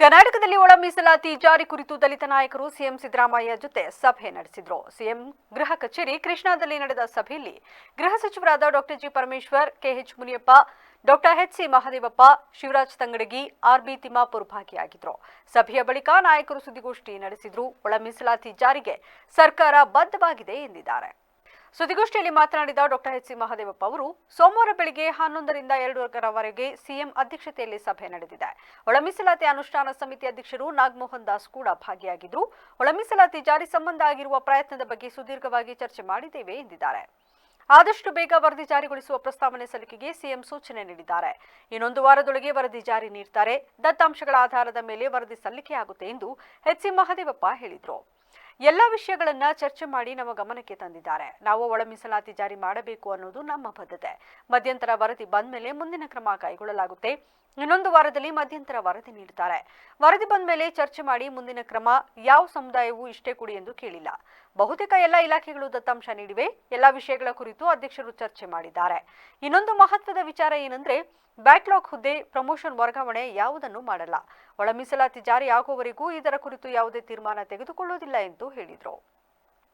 ಕರ್ನಾಟಕದಲ್ಲಿ ಒಳ ಮೀಸಲಾತಿ ಜಾರಿ ಕುರಿತು ದಲಿತ ನಾಯಕರು ಸಿಎಂ ಸಿದ್ದರಾಮಯ್ಯ ಜೊತೆ ಸಭೆ ನಡೆಸಿದ್ರು. ಸಿಎಂ ಗೃಹ ಕಚೇರಿ ಕೃಷ್ಣಾದಲ್ಲಿ ನಡೆದ ಸಭೆಯಲ್ಲಿ ಗೃಹ ಸಚಿವರಾದ doctor G Parameshwar, KH Muniyappa, doctor H C Mahadevappa, Shivaraj Tangadagi RB Timmapur ಭಾಗಿಯಾಗಿದ್ರು. ಸಭೆಯ ಬಳಿಕ ನಾಯಕರು ಸುದ್ದಿಗೋಷ್ಠಿ ನಡೆಸಿದ್ರು. ಒಳ ಮೀಸಲಾತಿ ಜಾರಿಗೆ ಸರ್ಕಾರ ಬದ್ಧವಾಗಿದೆ ಎಂದಿದ್ದಾರೆ. ಸುದ್ದಿಗೋಷ್ಠಿಯಲ್ಲಿ ಮಾತನಾಡಿದ ಡಾಕ್ಟರ್ ಎಚ್ ಸಿ ಮಹದೇವಪ್ಪ ಅವರು, ಸೋಮವಾರ ಬೆಳಗ್ಗೆ ಹನ್ನೊಂದರಿಂದ ಎರಡರವರೆಗೆ ಸಿಎಂ ಅಧ್ಯಕ್ಷತೆಯಲ್ಲಿ ಸಭೆ ನಡೆದಿದೆ. ಒಳಮೀಸಲಾತಿ ಅನುಷ್ಠಾನ ಸಮಿತಿ ಅಧ್ಯಕ್ಷರು ನಾಗಮೋಹನ್ ದಾಸ್ ಕೂಡ ಭಾಗಿಯಾಗಿದ್ದರು. ಒಳಮೀಸಲಾತಿ ಜಾರಿ ಸಂಬಂಧ ಆಗಿರುವ ಪ್ರಯತ್ನದ ಬಗ್ಗೆ ಸುದೀರ್ಘವಾಗಿ ಚರ್ಚೆ ಮಾಡಿದ್ದೇವೆ ಎಂದಿದ್ದಾರೆ. ಆದಷ್ಟು ಬೇಗ ವರದಿ ಜಾರಿಗೊಳಿಸುವ ಪ್ರಸ್ತಾವನೆ ಸಲ್ಲಿಕೆಗೆ ಸಿಎಂ ಸೂಚನೆ ನೀಡಿದ್ದಾರೆ. ಇನ್ನೊಂದು ವಾರದೊಳಗೆ ವರದಿ ಜಾರಿ ನೀಡ್ತಾರೆ. ದತ್ತಾಂಶಗಳ ಆಧಾರದ ಮೇಲೆ ವರದಿ ಸಲ್ಲಿಕೆಯಾಗುತ್ತೆ ಎಂದು ಎಚ್ ಸಿ ಮಹದೇವಪ್ಪ ಹೇಳಿದರು. ಎಲ್ಲ ವಿಷಯಗಳನ್ನ ಚರ್ಚೆ ಮಾಡಿ ನಮ್ಮ ಗಮನಕ್ಕೆ ತಂದಿದ್ದಾರೆ. ನಾವು ಒಳ ಮೀಸಲಾತಿ ಜಾರಿ ಮಾಡಬೇಕು ಅನ್ನೋದು ನಮ್ಮ ಬದ್ಧತೆ. ಮಧ್ಯಂತರ ವರದಿ ಬಂದ ಮೇಲೆ ಮುಂದಿನ ಕ್ರಮ ಕೈಗೊಳ್ಳಲಾಗುತ್ತೆ. ಇನ್ನೊಂದು ವಾರದಲ್ಲಿ ಮಧ್ಯಂತರ ವರದಿ ನೀಡುತ್ತಾರೆ. ವರದಿ ಬಂದ ಮೇಲೆ ಚರ್ಚೆ ಮಾಡಿ ಮುಂದಿನ ಕ್ರಮ ಯಾವ ಸಮುದಾಯವು ಇಷ್ಟೇ ಕೊಡಿ ಎಂದು ಕೇಳಿಲ್ಲ. ಬಹುತೇಕ ಎಲ್ಲ ಇಲಾಖೆಗಳು ದತ್ತಾಂಶ ನೀಡಿವೆ. ಎಲ್ಲ ವಿಷಯಗಳ ಕುರಿತು ಅಧ್ಯಕ್ಷರು ಚರ್ಚೆ ಮಾಡಿದ್ದಾರೆ. ಇನ್ನೊಂದು ಮಹತ್ವದ ವಿಚಾರ ಏನಂದ್ರೆ ಬ್ಯಾಕ್ಲಾಗ್ ಹುದ್ದೆ ಪ್ರಮೋಷನ್ ವರ್ಗಾವಣೆ ಯಾವುದನ್ನು ಮಾಡಲ್ಲ. ಒಳ ಮೀಸಲಾತಿ ಜಾರಿಯಾಗುವವರೆಗೂ ಇದರ ಕುರಿತು ಯಾವುದೇ ತೀರ್ಮಾನ ತೆಗೆದುಕೊಳ್ಳುವುದಿಲ್ಲ ಎಂದು ಹೇಳಿದರು.